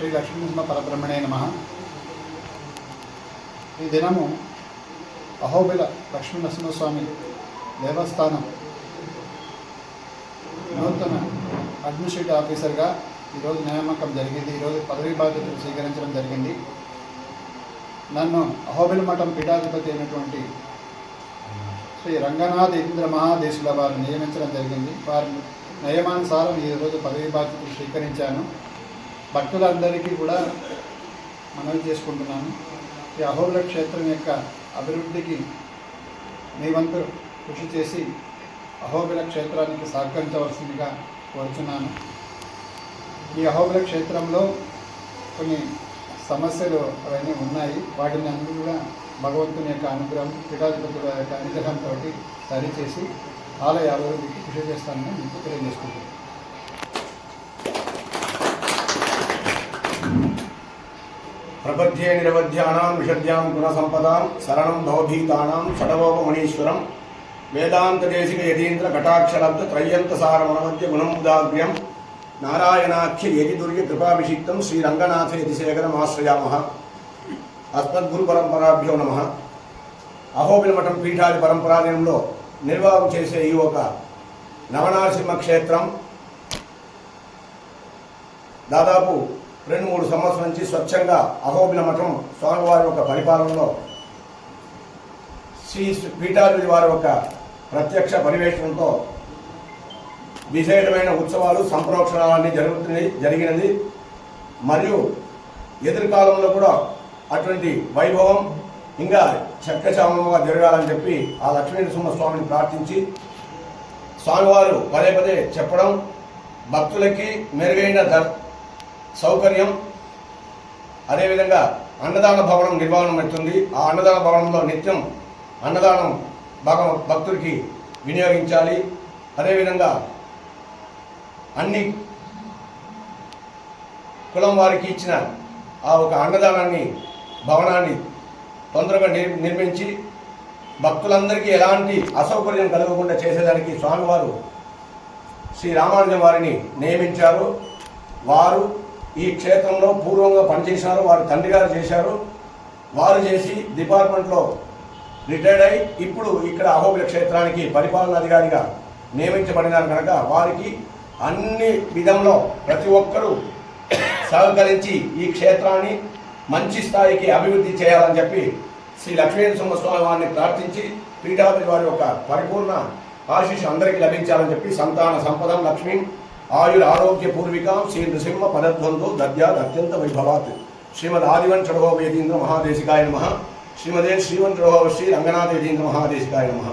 శ్రీ లక్ష్మీనరసింహ పరబ్రహ్మణే నమ. ఈ దినము అహోబిల లక్ష్మీనరసింహస్వామి దేవస్థానం నూతన అడ్మినిస్ట్రేటివ్ ఆఫీసర్గా ఈరోజు నియామకం జరిగింది. ఈరోజు పదవీ బాధ్యతలు స్వీకరించడం జరిగింది. నన్ను అహోబిల మఠం పీఠాధిపతి అయినటువంటి శ్రీ రంగనాథ్ ఇంద్ర మహాదేశుల వారు నియమించడం జరిగింది. వారి నియమానుసారం ఈరోజు పదవీ బాధ్యతలు స్వీకరించాను. భక్తులందరికీ కూడా మనవి చేసుకుంటున్నాను. ఈ అహోబుల క్షేత్రం యొక్క అభివృద్ధికి మీవంతు కృషి చేసి అహోబిల క్షేత్రానికి సహకరించవలసిందిగా కోరుచున్నాను. ఈ అహోబిల క్షేత్రంలో కొన్ని సమస్యలు అవన్నీ ఉన్నాయి. వాటిని అన్ని కూడా భగవంతుని యొక్క అనుగ్రహం పీఠాధిపతుల యొక్క అనుగ్రహంతో సరిచేసి ఆలయ అభివృద్ధికి కృషి చేస్తానని మీకు తెలియజేసుకుంటున్నాను. ప్రపద్యే నిరవధ్యానాం విషద్యాం గుణసంపదాం శరణం భవభీతానాం షడవోపమణీశ్వరం వేదాంతదేశిక యతీంద్ర కటాక్షలబ్ధ త్రయ్యంత సారమనమధ్య గుణముదాగ్ర్యం నారాయణాఖ్య యతిదుర్య కృపాభిషిక్తం శ్రీరంగనాథ యతిశేఖరమాశ్రయామ అస్మద్గురు పరంపరాభ్యో నమ. అహోబిల మఠం పీఠాది పరంపరాలయంలో నిర్వాహం చేసే ఈ ఒక నవనారసింహ క్షేత్రం దాదాపు రెండు మూడు సంవత్సరాల నుంచి స్వచ్ఛంగా అహోబిల మఠం స్వామివారి యొక్క పరిపాలనలో శ్రీ పీఠాధిపతి వారి యొక్క ప్రత్యక్ష పరివేషణతో విశేషమైన ఉత్సవాలు సంప్రోక్షణాలన్నీ జరుగుతుంది జరిగినది. మరియు ఎదురుకాలంలో కూడా అటువంటి వైభవం ఇంకా చక్కచామంగా జరగాలని చెప్పి ఆ లక్ష్మీనరసింహ స్వామిని ప్రార్థించి స్వామివారు పదే పదే చెప్పడం భక్తులకి మెరుగైన ధర్ సౌకర్యం. అదేవిధంగా అన్నదాన భవనం నిర్వహణ అవుతుంది. ఆ అన్నదాన భవనంలో నిత్యం అన్నదానం భగ భక్తుడికి వినియోగించాలి. అదేవిధంగా అన్ని కులం వారికి ఇచ్చిన ఆ ఒక అన్నదానాన్ని భవనాన్ని తొందరగా నిర్ నిర్మించి భక్తులందరికీ ఎలాంటి అసౌకర్యం కలగకుండా చేసేదానికి స్వామివారు శ్రీ రామానుజం వారిని నియమించారు. వారు ఈ క్షేత్రంలో పూర్వంగా పనిచేసినారు వారి తండ్రి గారు చేశారు. వారు చేసి డిపార్ట్మెంట్లో రిటైర్డ్ అయి ఇప్పుడు ఇక్కడ అహోబిల క్షేత్రానికి పరిపాలన అధికారిగా నియమించబడినారు కనుక వారికి అన్ని విధంలో ప్రతి ఒక్కరూ సహకరించి ఈ క్షేత్రాన్ని మంచి స్థాయికి అభివృద్ధి చేయాలని చెప్పి శ్రీ లక్ష్మీనరసింహ స్వామి వారిని ప్రార్థించి పీఠాధిపతి వారి యొక్క పరిపూర్ణ ఆశీస్సు అందరికీ లభించాలని చెప్పి సంతాన సంపదం లక్ష్మీ ஆயுள் ஆரோக்கிய பூர்விகாம் சேர்ந்து சிம்ம பதத்வந்தோ தத்யாத் அத்தியந்த வைபவாத். ஸ்ரீமத் ஆதிவன் சடகோபேதீந்திர மகாதேசிகாய நம ஸ்ரீமதே ஸ்ரீவன் சடகோபஸ்ரீ ரங்கநாத யதீந்திர மகாதேசிகாய நம